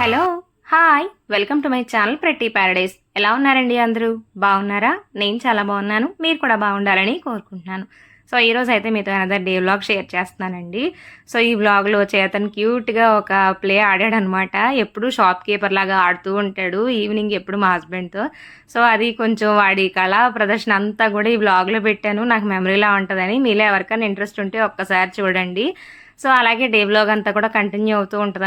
Hello hi. Welcome to my channel Prathi paradise. ఎలా ఉన్నారండి అందరూ? బాగున్నారా? నేను చాలా బాగున్నాను. మీరు కూడా బాగుండాలని కోరుకుంటున్నాను. సో ఈరోజు అయితే మీతో అనదర్ డే వ్లాగ్ షేర్ చేస్తున్నానండి. సో ఈ వ్లాగ్లో చేతన్ క్యూట్గా ఒక ప్లే ఆడాడు అనమాట ఎప్పుడు షాప్ కీపర్ లాగా ఆడుతూ ఉంటాడు. ఈవినింగ్ ఎప్పుడు మా హస్బెండ్తో సో అది కొంచెం వాడి కళా ప్రదర్శన అంతా కూడా ఈ వ్లాగ్లో పెట్టాను. నాకు మెమరీలా ఉంటుందని. మీలో ఎవరికైనా ఇంట్రెస్ట్ ఉంటే ఒక్కసారి చూడండి. సో అలాగే డే బ్లాగ్ అంతా కూడా కంటిన్యూ అవుతూ ఉంటుంది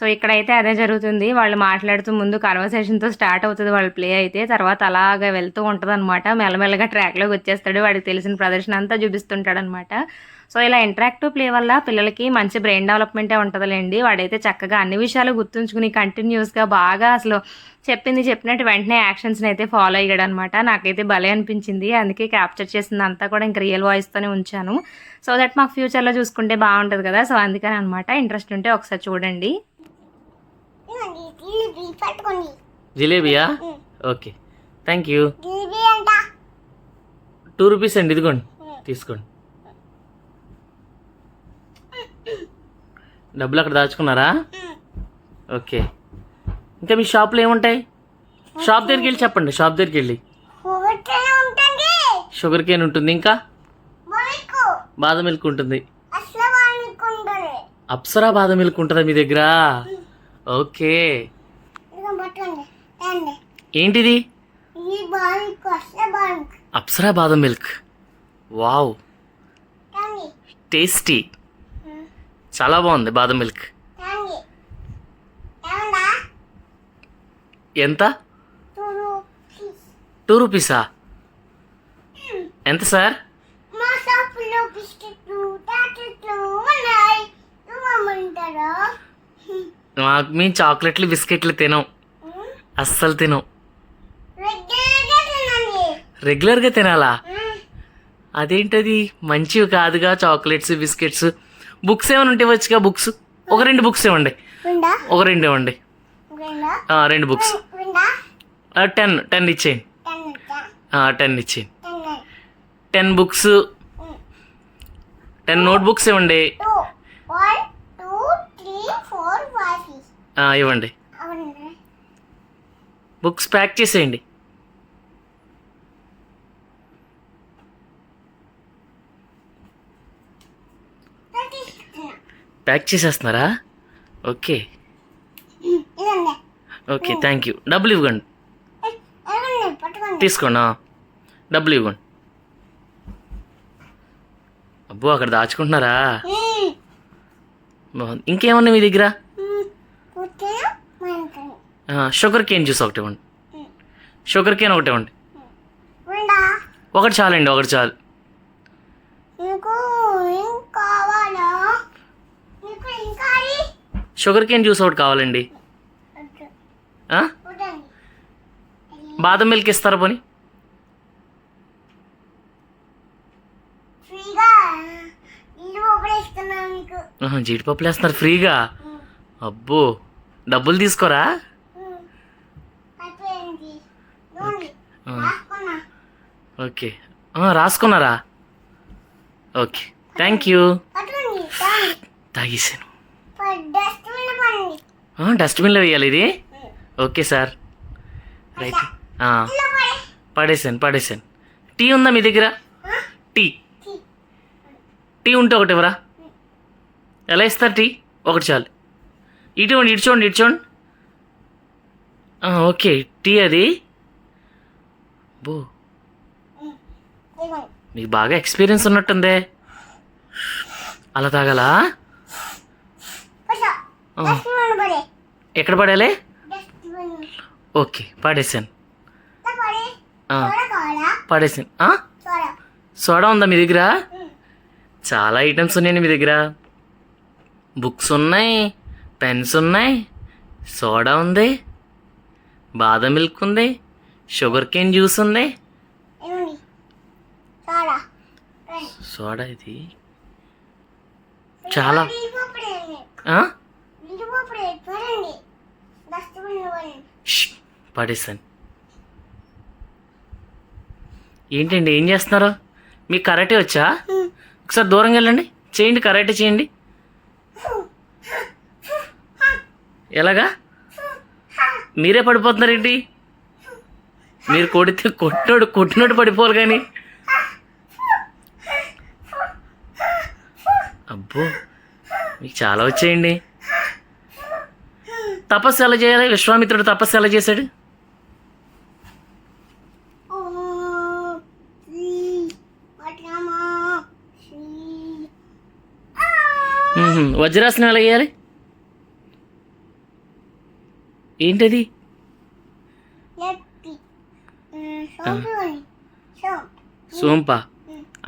సో ఇక్కడైతే అదే జరుగుతుంది. వాళ్ళు మాట్లాడుతూ ముందు కన్వర్సేషన్తో స్టార్ట్ అవుతుంది వాళ్ళ ప్లే అయితే. తర్వాత అలాగా వెళ్తూ ఉంటుంది అనమాట మెల్లమెల్లగా ట్రాక్లోకి వచ్చేస్తాడు. వాడికి తెలిసిన ప్రదర్శన అంతా చూపిస్తుంటాడు అనమాట సో ఇలా ఇంటరాక్టివ్ ప్లే వల్ల పిల్లలకి మంచి బ్రెయిన్ డెవలప్మెంటే ఉంటుందిలేండి. వాడైతే చక్కగా అన్ని విషయాలు గుర్తుంచుకుని కంటిన్యూస్గా బాగా అసలు చెప్పింది చెప్పినట్టు వెంటనే యాక్షన్స్ని అయితే ఫాలో అయ్యాడు అనమాట నాకైతే భలే అనిపించింది. అందుకే క్యాప్చర్ చేసింది అంతా కూడా ఇంకా రియల్ వాయిస్తోనే ఉంచాను. సో దట్ మాకు ఫ్యూచర్లో చూసుకుంటే బాగుంటుంది కదా. సో అందుకని అనమాట ఇంట్రెస్ట్ ఉంటే ఒకసారి చూడండి. జిలేబియా? Okay. Thank you two rupees అండి ఇదిగోండి. తీసుకోండి. డబ్బులు అక్కడ దాచుకున్నారా? ఓకే. ఇంకా మీ షాప్లో ఏముంటాయి? షాప్ దగ్గరికి వెళ్ళి చెప్పండి షాప్ దగ్గరికి వెళ్ళి. షుగర్ కేన్ ఉంటుంది ఇంకా? బాదం మిల్క్ ఉంటుంది. అప్సరా బాదం మిల్క్ ఉంటుందా. మీ దగ్గర? ఓకే. ఏంటిది? అప్సరా బాదం మిల్క్. వావ్. టేస్టీ. చాలా బాగుంది బాదం మిల్క్. ఎంత? టూ రూపీసా. ఎంత సార్? మా మాకు మేము చాక్లెట్లు బిస్కెట్లు తినం. అస్సలు తినం. రెగ్యులర్గా తినాలా? అదేంటది? మంచివి కాదుగా చాక్లెట్స్ బిస్కెట్స్. బుక్స్ ఏమైనా ఉంటే వచ్చుగా బుక్స్? ఒక రెండు బుక్స్ ఇవ్వండి. ఒక రెండు ఇవ్వండి. రెండు? బుక్స్. టెన్ టెన్ ఇచ్చేయండి. టెన్ ఇచ్చేయండి. Ten books. Ten note books ఇవ్వండి. ఇవ్వండి. బుక్స్ ప్యాక్ చేసేయండి తీసుకున్నా ప్యాక్ చేసేస్తున్నారా? ఓకే. ఓకే థ్యాంక్ యూ డబ్బులు ఇవ్వండి. తీసుకోండి. డబ్బులు ఇవ్వండి. అబ్బో అక్కడ దాచుకుంటున్నారా? ఇంకేమన్నా మీ దగ్గర? షుగర్ కేన్ జ్యూస్ ఒకటి ఇవ్వండి. షుగర్ కేన్ ఒకటి ఇవ్వండి? ఒకటి చాలండి ఒకటి చాలు నీకు ఏం కావాలా నీకు ఇంకా అది? షుగర్ కేన్ జ్యూస్ ఒకటి కావాలండి. బాదం మిల్క్ ఇస్తారా పోని? జీడిపప్పులు వేస్తున్నారు ఫ్రీగా? అబ్బో డబ్బులు తీసుకోరా? ఓకే. రాసుకున్నారా? ఓకే. Thank you. తాగేసాను. డస్ట్బిన్లో వేయాలి ఇది? Okay sir. రైట్. పడేసాను పడేసాను టీ ఉందా మీ దగ్గర? టీ. టీ. ఉంటే ఒకటి ఇవ్వరా? ఎలా ఇస్తారు టీ? ఒకటి చాలు. ఇటు ఇటు చూడండి ఇటు చూడండి. ఓకే. టీ అది. బో. మీకు బాగా ఎక్స్పీరియన్స్ ఉన్నట్టుందే. అలా తాగాలా? ఎక్కడ పడాలి? ఓకే పడేసాను. పడేసాను? సోడా. ఉందా మీ దగ్గర. చాలా ఐటమ్స్ ఉన్నాయండి మీ దగ్గర. బుక్స్ ఉన్నాయి పెన్స్ ఉన్నాయి సోడా ఉంది బాదం మిల్క్ ఉంది షుగర్ కేన్ జ్యూస్ ఉంది. సోడా. ఇది. చాలా. పడేసాను ఏంటండి ఏం చేస్తున్నారు? మీకు కరాటే వచ్చా? ఒకసారి దూరంగా వెళ్ళండి. చేయండి కరాటే చేయండి. ఎలాగా? మీరే పడిపోతున్నారేంటి మీరు కొడితే కొట్టినోడు కొట్టినోడు పడిపోవాలి కానీ. అబ్బో మీకు చాలా వచ్చాయండి. తపస్సు ఎలా చేయాలి? విశ్వామిత్రుడు తపస్సు ఎలా చేశాడు? వజ్రాసనం ఎలా చేయాలి? ఏంటది? లెఫ్ట్ సోంప.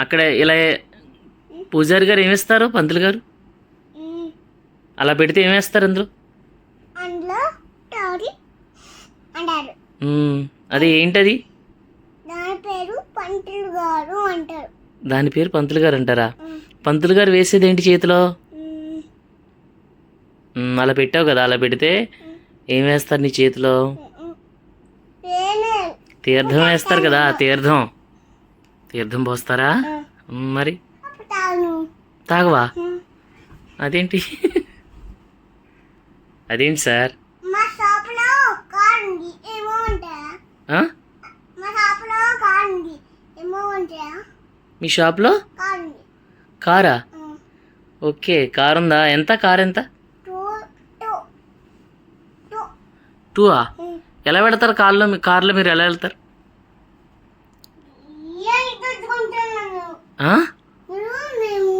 అక్కడ ఇలా పూజారి గారు ఏమిస్తారు పంతులు గారు? అలా పెడితే ఏమేస్తారు అందులో? అందులో టారీ అంటారు. అది ఏంటది? దాని పేరు పంతులు గారు అంటారు. దాని పేరు పంతులు గారు అంటారా. పంతులు గారు వేసేది ఏంటి చేతిలో? అలా పెట్టావు కదా అలా పెడితే ఏం వేస్తారు నీ చేతిలో? తీర్థం వేస్తారు కదా తీర్థం. తీర్థం పోస్తారా? మరి? తాగవా. అదేంటి? అదేంటి సార్? మా షాప్లో కార్ ఉంది ఏమో ఉంటాయా ఆ? మా షాప్లో కార్ ఉంది ఏమో ఉంటాయా మీ షాప్లో? కార్ ఉంది కారా? మ్మ్. ఓకే కార్ ఉందా ఎంత కార్ ఎంత టూవా. ఎలా వెళ్తారు కార్లో మీ కార్లో మీరు ఎలా వెళ్తారు? తీయని గుద్దుకుంటున్నాను ఆ? మీరు మేము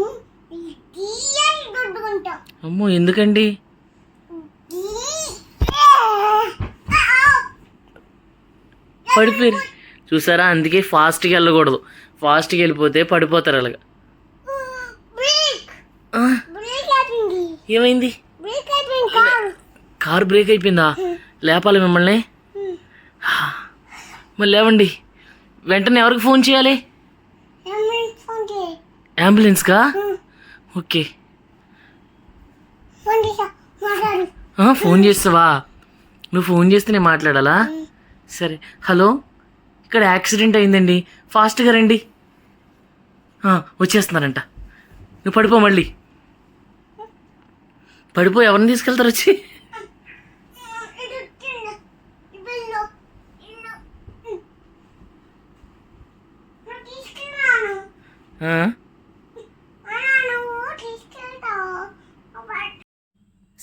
ఈ తీయని గుద్దుకుంటాం అమ్మో ఎందుకండి పడిపోయారు. చూసారా? అందుకే ఫాస్ట్గా వెళ్ళకూడదు. ఫాస్ట్గా వెళ్ళిపోతే పడిపోతారు అలాగా. ఏమైంది? కార్. బ్రేక్ అయిపోయిందా? లేపాలి మిమ్మల్ని? మరి లేవండి. వెంటనే ఎవరికి ఫోన్ చేయాలి? అంబులెన్స్కా? ఓకే. ఫోన్ చేస్తావా? నువ్వు ఫోన్ చేస్తే నేను మాట్లాడాలా సరే. హలో? ఇక్కడ యాక్సిడెంట్ అయిందండి. ఫాస్ట్గా రండి. వచ్చేస్తున్నారంట. నువ్వు పడిపో మళ్ళీ. పడిపో ఎవరిని తీసుకెళ్తారు వచ్చి? Huh చిన్న ఇల్లు ఇల్లు నువ్వు తీసుకున్నాను ఆ, అన్నా నువ్వు తీసుకెళ్తావు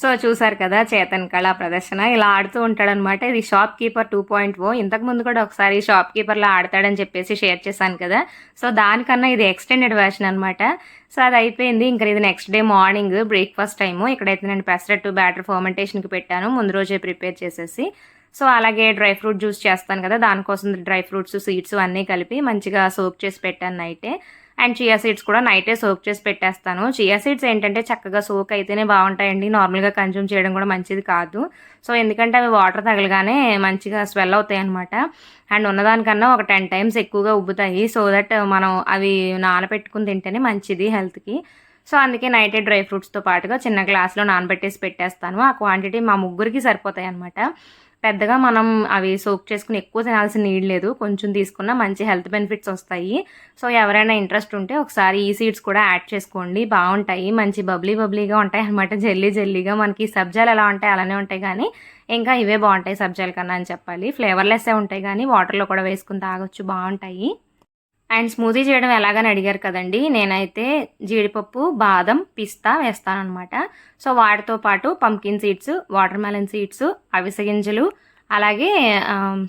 సో చూసారు కదా చేతన్ కళా ప్రదర్శన. ఇలా ఆడుతూ ఉంటాడనమాట ఇది షాప్ కీపర్ టూ పాయింట్ ఓ ఇంతకు ముందు కూడా ఒకసారి షాప్ కీపర్లో ఆడతాడని చెప్పేసి షేర్ చేశాను కదా. సో దానికన్నా ఇది ఎక్స్టెండెడ్ వెర్షన్ అనమాట సో అది అయిపోయింది. ఇంకా ఇది next day morning breakfast time ఇక్కడైతే నేను పెసరట్టు బ్యాటర్ ఫర్మెంటేషన్కి పెట్టాను. ముందు రోజే ప్రిపేర్ చేసేసి. సో అలాగే డ్రై ఫ్రూట్ జ్యూస్ చేస్తాను కదా. దానికోసం డ్రై ఫ్రూట్స్ సీడ్స్ అన్నీ కలిపి మంచిగా సోప్ చేసి పెట్టాను నైటే అండ్ చియా సీడ్స్ కూడా నైటే సోక్ చేసి పెట్టేస్తాను. చియా సీడ్స్ ఏంటంటే చక్కగా సోక్ అయితేనే బాగుంటాయండి. నార్మల్గా కన్జ్యూమ్ చేయడం కూడా మంచిది కాదు. సో ఎందుకంటే అవి వాటర్ తగలగానే మంచిగా స్వెల్ అవుతాయి అనమాట అండ్ ఉన్నదానికన్నా ఒక టెన్ టైమ్స్ ఎక్కువగా ఉబ్బుతాయి. సో దట్ మనం అవి నానబెట్టుకుని తింటేనే మంచిది హెల్త్కి సో అందుకే నైటే డ్రై ఫ్రూట్స్తో పాటుగా చిన్న గ్లాస్లో నానబెట్టేసి పెట్టేస్తాను. ఆ క్వాంటిటీ మా ముగ్గురికి సరిపోతాయి అనమాట పెద్దగా మనం అవి సోక్ చేసుకుని ఎక్కువ తినాల్సిన నీడ్ లేదు. కొంచెం తీసుకున్నా మంచి హెల్త్ బెనిఫిట్స్ వస్తాయి. సో ఎవరైనా ఇంట్రెస్ట్ ఉంటే ఒకసారి ఈ సీడ్స్ కూడా యాడ్ చేసుకోండి. బాగుంటాయి. మంచి బబ్లీ బబ్లీగా ఉంటాయి అనమాట జల్లీ జల్లీగా మనకి సబ్జాలు ఎలా ఉంటాయి అలానే ఉంటాయి కానీ ఇంకా ఇవే బాగుంటాయి సబ్జాల కన్నా అని చెప్పాలి. ఫ్లేవర్లెస్సే ఉంటాయి కానీ వాటర్లో కూడా వేసుకుని తాగొచ్చు. బాగుంటాయి. అండ్ స్మూతీ చేయడం ఎలాగని అడిగారు కదండి నేనైతే జీడిపప్పు బాదం పిస్తా వేస్తానన్నమాట. సో వాటితో పాటు pumpkin seeds watermelon seeds అవిసె గింజలు అలాగే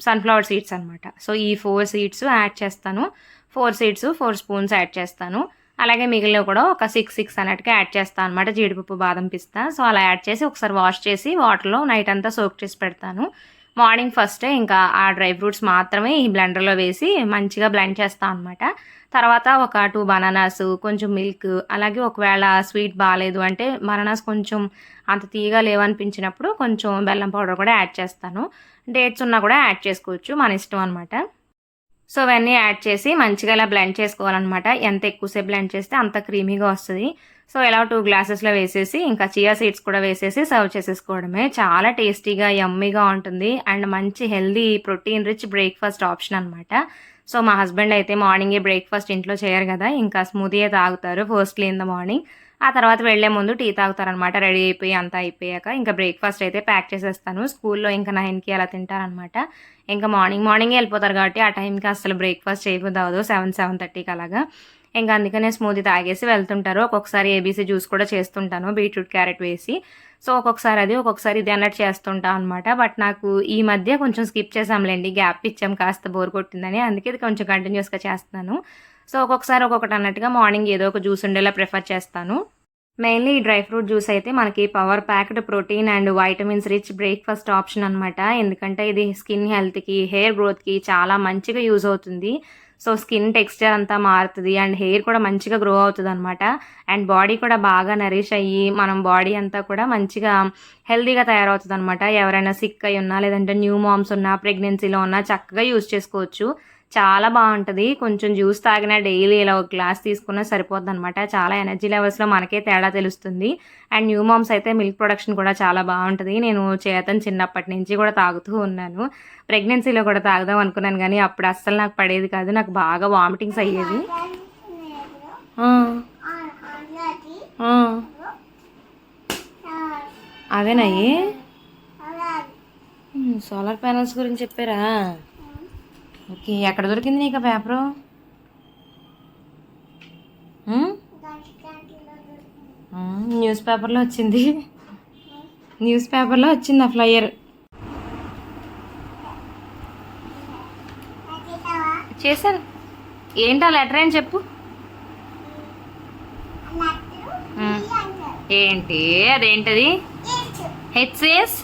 సన్ఫ్లవర్ సీడ్స్ అనమాట సో ఈ ఫోర్ సీడ్స్ యాడ్ చేస్తాను. Four seeds four spoons add చేస్తాను. అలాగే మిగిలిన కూడా ఒక సిక్స్ సిక్స్ అన్నట్టుగా యాడ్ చేస్తాను అనమాట జీడిపప్పు బాదం పిస్తా. సో అలా యాడ్ చేసి ఒకసారి వాష్ చేసి వాటర్లో నైట్ అంతా సోక్ చేసి పెడతాను. మార్నింగ్ ఫస్టే ఇంకా ఆ డ్రై ఫ్రూట్స్ మాత్రమే ఈ బ్లెండర్లో వేసి మంచిగా బ్లెండ్ చేస్తాను అనమాట తర్వాత ఒక టూ బనానాస్ కొంచెం మిల్క్ అలాగే ఒకవేళ స్వీట్ బాగాలేదు అంటే బనానాస్ కొంచెం అంత తీయగా లేవనిపించినప్పుడు కొంచెం బెల్లం పౌడర్ కూడా యాడ్ చేస్తాను. డేట్స్ ఉన్నా కూడా యాడ్ చేసుకోవచ్చు మన ఇష్టం అనమాట సో అవన్నీ యాడ్ చేసి మంచిగా ఇలా బ్లెండ్ చేసుకోవాలన్నమాట. ఎంత ఎక్కువసేపు బ్లెండ్ చేస్తే అంత క్రీమీగా వస్తుంది. సో ఇలా టూ గ్లాసెస్లో వేసేసి ఇంకా చియా సీడ్స్ కూడా వేసేసి సర్వ్ చేసేసుకోవడమే. చాలా టేస్టీగా యమ్మీగా ఉంటుంది. అండ్ మంచి healthy protein rich breakfast option అనమాట సో మా హస్బెండ్ అయితే మార్నింగే బ్రేక్ఫాస్ట్ ఇంట్లో చేయరు కదా. ఇంకా స్మూతీయే తాగుతారు ఫస్ట్లీ ఇన్ ద మార్నింగ్. ఆ తర్వాత వెళ్ళే ముందు టీ తాగుతారనమాట. రెడీ అయిపోయి అంతా అయిపోయాక ఇంకా బ్రేక్ఫాస్ట్ అయితే ప్యాక్ చేసేస్తాను. స్కూల్లో ఇంకా నైన్కి అలా తింటారనమాట. ఇంకా మార్నింగ్ మార్నింగ్ వెళ్ళిపోతారు కాబట్టి ఆ టైంకి అసలు బ్రేక్ఫాస్ట్ చేయబుద్ది అవ్వదు సెవెన్ సెవెన్ థర్టీకి అలాగా. ఇంకా అందుకనే స్మూదీ తాగేసి వెళ్తుంటారు. ఒక్కొక్కసారి ఏబీసీ జ్యూస్ కూడా చేస్తుంటాను. బీట్రూట్ క్యారెట్ వేసి. సో ఒక్కొక్కసారి అది ఒక్కొక్కసారి ఇది అన్నట్టు చేస్తుంటా అనమాట. బట్ నాకు ఈ మధ్య కొంచెం స్కిప్ చేసాంలేండి గ్యాప్ ఇచ్చాం. కాస్త బోర్ కొట్టిందని. అందుకే ఇది కొంచెం కంటిన్యూస్గా చేస్తున్నాను. సో ఒక్కొక్కసారి ఒక్కొక్కటి అన్నట్టుగా మార్నింగ్ ఏదో ఒక జ్యూస్ ఉండేలా ప్రిఫర్ చేస్తాను. మెయిన్లీ ఈ డ్రై ఫ్రూట్ జ్యూస్ అయితే మనకి power packed protein and vitamins rich breakfast option అనమాట ఎందుకంటే ఇది స్కిన్ హెల్త్కి హెయిర్ గ్రోత్కి చాలా మంచిగా యూజ్ అవుతుంది. సో స్కిన్ టెక్స్చర్ అంతా మారుతుంది అండ్ హెయిర్ కూడా మంచిగా గ్రో అవుతుంది అనమాట అండ్ బాడీ కూడా బాగా నరిష్ అయ్యి మనం బాడీ అంతా కూడా మంచిగా హెల్తీగా తయారవుతుంది అనమాట ఎవరైనా సిక్ అయి ఉన్నా లేదంటే న్యూ మామ్స్ ఉన్నా ప్రెగ్నెన్సీలో ఉన్నా చక్కగా యూజ్ చేసుకోవచ్చు. చాలా బాగుంటుంది. కొంచెం జ్యూస్ తాగినా డైలీ ఇలా ఒక గ్లాస్ తీసుకున్నా సరిపోద్ది అనమాట చాలా ఎనర్జీ లెవెల్స్లో మనకే తేడా తెలుస్తుంది. అండ్ న్యూ మామ్స్ అయితే మిల్క్ ప్రొడక్షన్ కూడా చాలా బాగుంటుంది. నేను చేతన్ చిన్నప్పటి నుంచి కూడా తాగుతూ ఉన్నాను. ప్రెగ్నెన్సీలో కూడా తాగుదాం అనుకున్నాను కానీ అప్పుడు అస్సలు నాకు పడేది కాదు. నాకు బాగా వామిటింగ్స్ అయ్యేది అవేనాయి సోలార్ ప్యానల్స్ గురించి చెప్పారా? ఓకే ఎక్కడ దొరికింది నీకు పేపరు? న్యూస్ పేపర్లో వచ్చింది. న్యూస్ పేపర్లో వచ్చింది ఆ ఫ్లయర్? చేశాను. ఏంటి ఆ లెటర్ అని చెప్పు. ఏంటి? అదేంటది? ఆస్.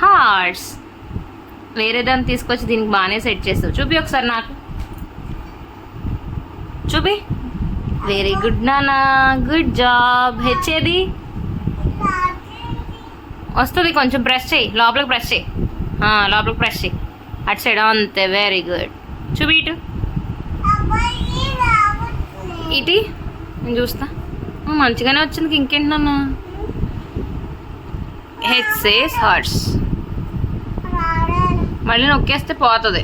హార్ట్స్ వేరే దాన్ని తీసుకొచ్చి దీనికి బాగానే సెట్ చేస్తావు. చూపి ఒకసారి నాకు. చూపి. వెరీ గుడ్ నానా. గుడ్ జాబ్ హెచ్ ఏది వస్తుంది కొంచెం ప్రెస్ చేయి. లోపలికి ప్రెస్ చేయి. లోపలికి ప్రెస్ చేయి. అటు సైడ్ అంతే. వెరీ గుడ్ చూపి ఇటు. ఇటు. నేను చూస్తా. మంచిగానే వచ్చింది. ఇంకేంటి నాన్న? హెచ్ సేస్ హార్ట్స్ మళ్ళీ నొక్కేస్తే పోతుంది.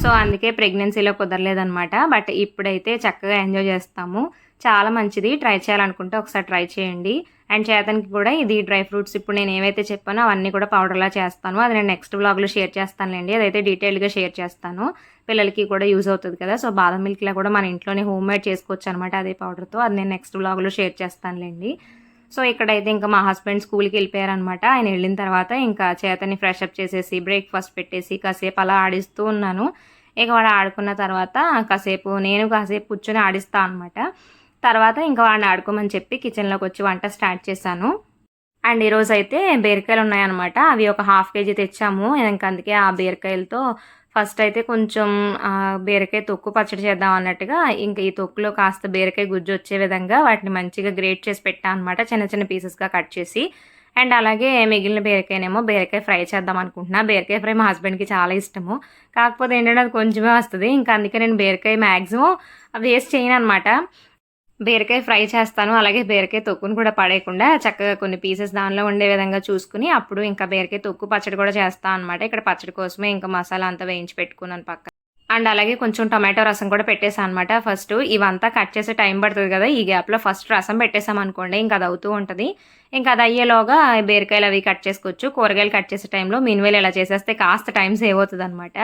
సో అందుకే ప్రెగ్నెన్సీలో కుదరలేదనమాట బట్ ఇప్పుడైతే చక్కగా ఎంజాయ్ చేస్తాము. చాలా మంచిది. ట్రై చేయాలనుకుంటే ఒకసారి ట్రై చేయండి. అండ్ చేతనికి కూడా ఇది డ్రై ఫ్రూట్స్ ఇప్పుడు నేను ఏవైతే చెప్పానో అవన్నీ కూడా పౌడర్లా చేస్తాను. అది నేను నెక్స్ట్ బ్లాగ్లో షేర్ చేస్తానులేండి. అదైతే డీటెయిల్గా షేర్ చేస్తాను. పిల్లలకి కూడా యూజ్ అవుతుంది కదా. సో బాదం మిల్క్లా కూడా మన ఇంట్లోనే హోమ్ మేడ్ చేసుకోవచ్చు అనమాట అదే పౌడర్తో. అది నేను నెక్స్ట్ బ్లాగ్లో షేర్ చేస్తానులేండి. సో ఇక్కడైతే ఇంకా మా హస్బెండ్ స్కూల్కి వెళ్ళిపోయారనమాట ఆయన వెళ్ళిన తర్వాత ఇంకా చేతని ఫ్రెష్ అప్ చేసేసి బ్రేక్ఫాస్ట్ పెట్టేసి కాసేపు అలా ఆడిస్తూ ఉన్నాను. ఇక వాడు ఆడుకున్న తర్వాత కాసేపు నేను కాసేపు కూర్చొని ఆడిస్తా అనమాట తర్వాత ఇంకా వాడిని ఆడుకోమని చెప్పి కిచెన్లోకి వచ్చి వంట స్టార్ట్ చేశాను. అండ్ ఈరోజు అయితే బీరకాయలు ఉన్నాయన్నమాట అవి ఒక హాఫ్ కేజీ తెచ్చాము. ఇంకా అందుకే ఆ బీరకాయలతో ఫస్ట్ అయితే కొంచెం బీరకాయ తొక్కు పచ్చడి చేద్దాం అన్నట్టుగా ఇంకా ఈ తొక్కులో కాస్త బీరకాయ గుజ్జు వచ్చే విధంగా వాటిని మంచిగా గ్రేట్ చేసి పెట్టాను అనమాట చిన్న చిన్న పీసెస్గా కట్ చేసి. అండ్ అలాగే మిగిలిన బీరకాయనేమో బీరకాయ ఫ్రై చేద్దాం అనుకుంటున్నా. బీరకాయ ఫ్రై మా హస్బెండ్కి చాలా ఇష్టము. కాకపోతే ఏంటంటే అది కొంచెమే వస్తుంది. ఇంకా అందుకే నేను బీరకాయ మ్యాక్సిమం వేస్ట్ చేయను అనమాట బీరకాయ ఫ్రై చేస్తాను అలాగే బీరకాయ తొక్కును కూడా పడేయకుండా చక్కగా కొన్ని పీసెస్ దానిలో ఉండే విధంగా చూసుకుని అప్పుడు ఇంకా బీరకాయ తొక్కు పచ్చడి కూడా చేస్తాను అనమాట ఇక్కడ పచ్చడి కోసమే ఇంకా మసాలా అంతా వేయించి పెట్టుకున్నాను పక్క అండ్ అలాగే కొంచెం టొమాటో రసం కూడా పెట్టేసాను అనమాట ఫస్ట్ ఇవంతా కట్ చేసే టైం పడుతుంది కదా ఈ గ్యాప్లో ఫస్ట్ రసం పెట్టేసాం అనుకోండి ఇంకా అది అవుతూ ఉంటుంది. ఇంకా అది అయ్యేలోగా బీరకాయలు అవి కట్ చేసుకోవచ్చు. కూరగాయలు కట్ చేసే టైంలో మీన్వేలు ఇలా చేసేస్తే కాస్త టైం సేవ్ అవుతుంది అనమాట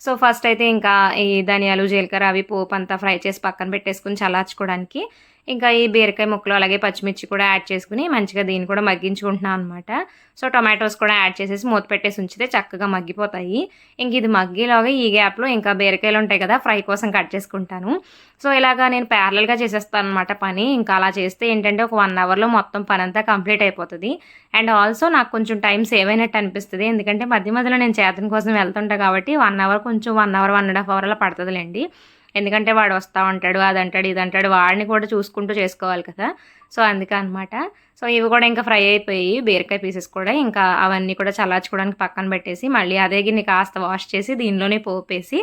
సో ఫస్ట్ అయితే ఇంకా ఈ ధనియాలు జీలకర్ర అవి పోపు అంతా ఫ్రై చేసి పక్కన పెట్టేసుకుని చల్లార్చుకోవడానికి ఇంకా ఈ బీరకాయ ముక్కలు అలాగే పచ్చిమిర్చి కూడా యాడ్ చేసుకుని మంచిగా దీన్ని కూడా మగ్గించుకుంటున్నాను అనమాట సో టొమాటోస్ కూడా యాడ్ చేసేసి మూత పెట్టేసి ఉంచితే చక్కగా మగ్గిపోతాయి. ఇంక ఇది మగ్గేలాగా ఈ గ్యాప్లో ఇంకా బీరకాయలు ఉంటాయి కదా ఫ్రై కోసం కట్ చేసుకుంటాను. సో ఇలాగా నేను ప్యారలల్గా చేసేస్తాను అనమాట పని. ఇంకా అలా చేస్తే ఏంటంటే ఒక వన్ అవర్లో మొత్తం పని అంతా కంప్లీట్ అయిపోతుంది. అండ్ ఆల్సో నాకు కొంచెం టైం సేవ్ అయినట్టు అనిపిస్తుంది. ఎందుకంటే మధ్య మధ్యలో నేను చేతన కోసం వెళ్తుంటా కాబట్టి వన్ అవర్ కొంచెం one hour one and half hour అలా పడుతుందిలేండి. ఎందుకంటే వాడు వస్తూ ఉంటాడు అది అంటాడు ఇది అంటాడు వాడిని కూడా చూసుకుంటూ చేసుకోవాలి కదా. సో అందుకే అనమాట సో ఇవి కూడా ఇంకా ఫ్రై అయిపోయి బీరకాయ పీసెస్ కూడా ఇంకా అవన్నీ కూడా చల్లార్చుకోవడానికి పక్కన పెట్టేసి మళ్ళీ అదే గిన్నె కాస్త వాష్ చేసి దీనిలోనే పోపేసి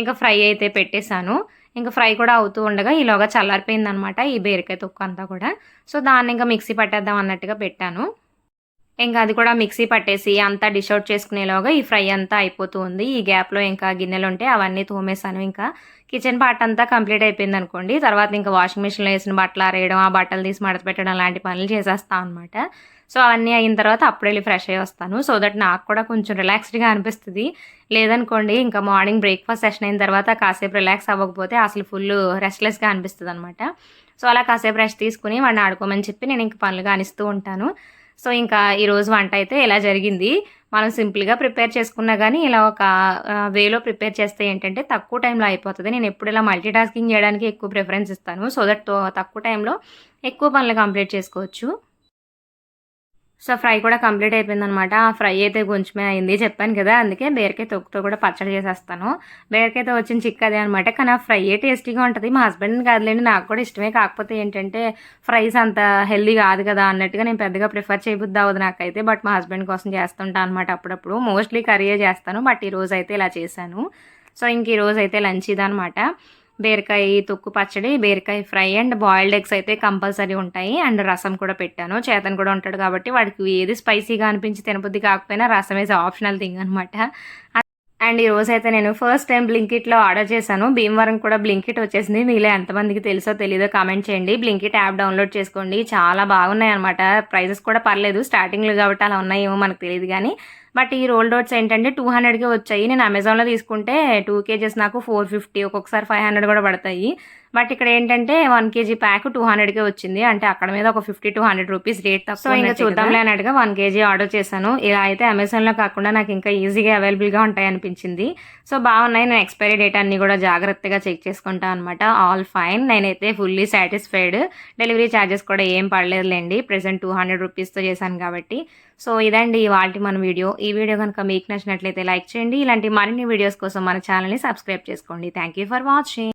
ఇంకా ఫ్రై అయితే పెట్టేశాను. ఇంకా ఫ్రై కూడా అవుతూ ఉండగా ఈలోగా చల్లారిపోయింది అనమాట ఈ బీరకాయ తొక్కు అంతా కూడా. సో దాన్ని ఇంకా మిక్సీ పట్టేద్దాం అన్నట్టుగా పెట్టాను. ఇంకా అది కూడా మిక్సీ పట్టేసి అంతా డిష్ అవుట్ చేసుకునేలోగా ఈ ఫ్రై అంతా అయిపోతూ ఉంది. ఈ గ్యాప్లో ఇంకా గిన్నెలు ఉంటే అవన్నీ తోమేశాను. ఇంకా కిచెన్ పార్ట్ అంతా కంప్లీట్ అయిపోయింది అనుకోండి. తర్వాత ఇంకా వాషింగ్ మిషన్లో వేసిన బట్టలు ఆరేయడం ఆ బట్టలు తీసి మడత పెట్టడం లాంటి పనులు చేసేస్తాను అనమాట సో అవన్నీ అయిన తర్వాత అప్పుడు వెళ్ళి ఫ్రెష్ అయ్యి వస్తాను. సో దట్ నాకు కూడా కొంచెం రిలాక్స్డ్గా అనిపిస్తుంది. లేదనుకోండి ఇంకా మార్నింగ్ బ్రేక్ఫాస్ట్ సెషన్ అయిన తర్వాత కాసేపు రిలాక్స్ అవ్వకపోతే అసలు ఫుల్ రెస్ట్లెస్గా అనిపిస్తుంది అనమాట సో అలా కాసేపు రెస్ట్ తీసుకుని వాడిని ఆడుకోమని చెప్పి నేను ఇంక పనులు కానిస్తూ ఉంటాను. సో ఇంకా ఈరోజు వంట అయితే ఇలా జరిగింది? మనం సింపుల్గా ప్రిపేర్ చేసుకున్నా కానీ ఇలా ఒక వేలో ప్రిపేర్ చేస్తే ఏంటంటే తక్కువ టైంలో అయిపోతుంది. నేను ఎప్పుడు ఇలా మల్టీ టాస్కింగ్ చేయడానికి ఎక్కువ ప్రిఫరెన్స్ ఇస్తాను. సో దట్ తక్కువ టైంలో ఎక్కువ పనులు కంప్లీట్ చేసుకోవచ్చు. సో ఫ్రై కూడా కంప్లీట్ అయిపోయింది అనమాట ఆ ఫ్రై అయితే కొంచెమే అయింది. చెప్పాను కదా అందుకే బీరకాయ తొక్కుతో కూడా పచ్చడి చేసేస్తాను. బీరకాయతో వచ్చిన చిక్ అదే అనమాట. కానీ ఆ ఫ్రై టేస్టీగా ఉంటుంది? మా హస్బెండ్ కాదులేండి నాకు కూడా ఇష్టమే. కాకపోతే ఏంటంటే ఫ్రైస్ అంత హెల్దీ కాదు కదా అన్నట్టుగా నేను పెద్దగా ప్రిఫర్ చేయబుద్ది అవ్వదు నాకైతే. బట్ మా హస్బెండ్ కోసం చేస్తుంటాను అనమాట అప్పుడప్పుడు. మోస్ట్లీ కర్రీయే చేస్తాను. బట్ ఈ రోజు అయితే ఇలా చేశాను. సో ఇంక ఈ రోజు అయితే లంచ్ ఇదనమాట. బీరకాయ తొక్కు పచ్చడి బీరకాయ ఫ్రై అండ్ బాయిల్డ్ ఎగ్స్ అయితే కంపల్సరీ ఉంటాయి. అండ్ రసం కూడా పెట్టాను. చేతన్ కూడా ఉంటాడు కాబట్టి వాడికి ఏది స్పైసీగా అనిపించి తినబుద్ధి కాకపోయినా రసం వేసి ఆప్షనల్ థింగ్ అనమాట అండ్ ఈ రోజు అయితే నేను ఫస్ట్ టైం బ్లింకిట్లో ఆర్డర్ చేశాను. భీమవరం కూడా బ్లింకిట్ వచ్చేసింది. మీలో ఎంతమందికి తెలుసో తెలీదో కామెంట్ చేయండి. బ్లింకిట్ యాప్ డౌన్లోడ్ చేసుకోండి. చాలా బాగున్నాయి అనమాట ప్రైజెస్ కూడా పర్లేదు. స్టార్టింగ్లో కాబట్టి అలా ఉన్నాయేమో మనకు తెలియదు కానీ బట్ ఈ రోల్ డోట్స్ ఏంటంటే టూ హండ్రెడ్కే వచ్చాయి. నేను అమెజాన్లో తీసుకుంటే టూ కేజెస్ నాకు ఫోర్ ఫిఫ్టీ ఒక్కొక్కసారి ఫైవ్ హండ్రెడ్ కూడా పడతాయి. బట్ ఇక్కడ ఏంటంటే వన్ కేజీ ప్యాక్ టూ హండ్రెడ్కే వచ్చింది. అంటే అక్కడ మీద ఒక fifty two hundred rupees rate తక్కువ సో ఇంకా చూద్దాంలే అన్నట్టుగా వన్ కేజీ ఆర్డర్ చేశాను. ఇలా అయితే అమెజాన్లో కాకుండా నాకు ఇంకా ఈజీగా అవైలబుల్గా ఉంటాయి అనిపించింది సో బాగున్నాయి. నేను ఎక్స్పైరీ డేట్ అన్ని కూడా జాగ్రత్తగా చెక్ చేసుకుంటాను అనమాట ఆల్ ఫైన్. నేనైతే ఫుల్లీ సాటిస్ఫైడ్. డెలివరీ ఛార్జెస్ కూడా ఏం పడలేదులేండి. ప్రెసెంట్ టూ హండ్రెడ్ రూపీస్తో చేశాను కాబట్టి. సో ఇదండి ఇవాళ మన వీడియో. ఈ వీడియో కనుక మీకు నచ్చినట్లయితే లైక్ చేయండి. ఇలాంటి మరిన్ని వీడియోస్ కోసం మన ఛానల్ని సబ్స్క్రైబ్ చేసుకోండి. Thank you for watching